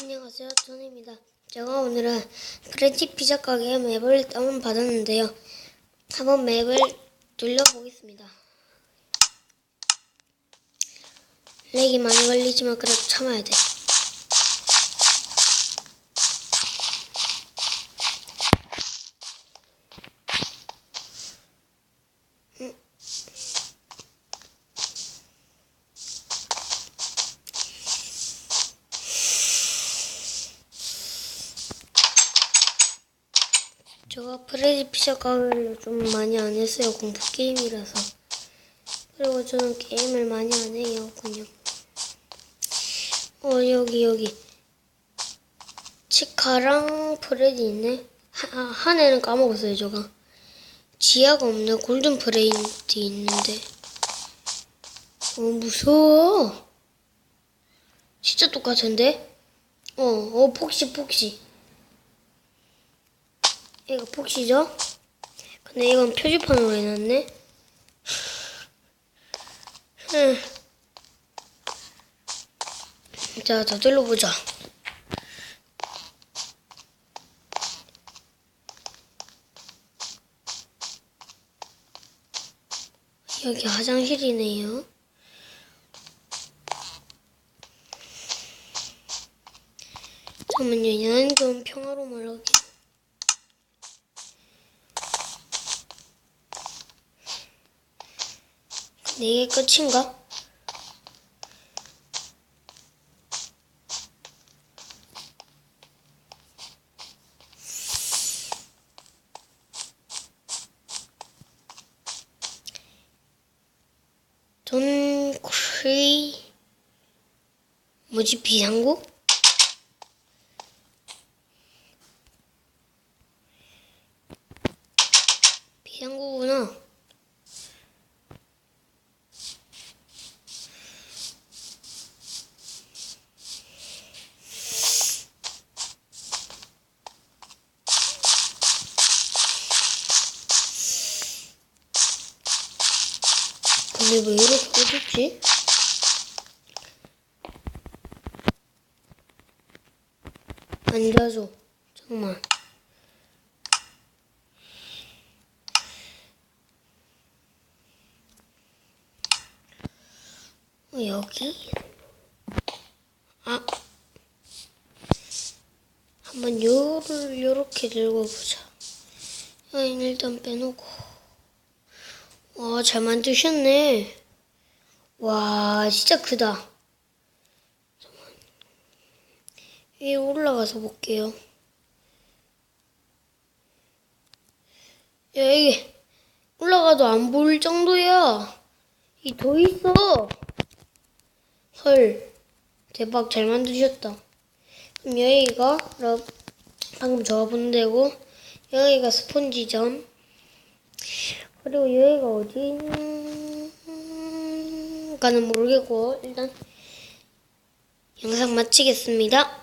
안녕하세요, 존입니다. 제가 오늘은 브레지 피자 가게 맵을 다운 받았는데요. 한번 맵을 눌러보겠습니다. 렉이 많이 걸리지만 그래도 참아야 돼. 제가 프레디 피자 가게를 좀 많이 안 했어요. 공부 게임이라서. 그리고 저는 게임을 많이 안 해요. 그냥. 어, 여기, 여기. 치카랑 프레디 있네. 하, 아, 하나는 까먹었어요, 제가. 지하가 없네. 골든 프레디 있는데. 어, 무서워. 진짜 똑같은데? 어, 어, 폭시, 폭시. 이거 폭시죠? 근데 이건 표지판으로 해놨네. 흠. 자, 더 둘러보자. 여기 화장실이네요. 잠깐만요, 나는 좀 평화로 말하게. 근데 이게 끝인가? 돈 크리 뭐지 비상구? 비상구구나. 근데 왜 이렇게 어둡지? 앉아줘. 잠깐만. 어, 여기? 아. 한번 요를 요렇게 들고 보자. 여긴 일단 빼놓고. 와, 잘 만드셨네. 와, 진짜 크다. 위에 올라가서 볼게요. 야, 이게 올라가도 안 보일 정도야. 이 더 있어. 헐. 대박, 잘 만드셨다. 그럼 여기가, 러- 방금 저가 본 데고, 여기가 스폰지점. 그리고 여기가 어디인가는 모르겠고 일단 영상 마치겠습니다.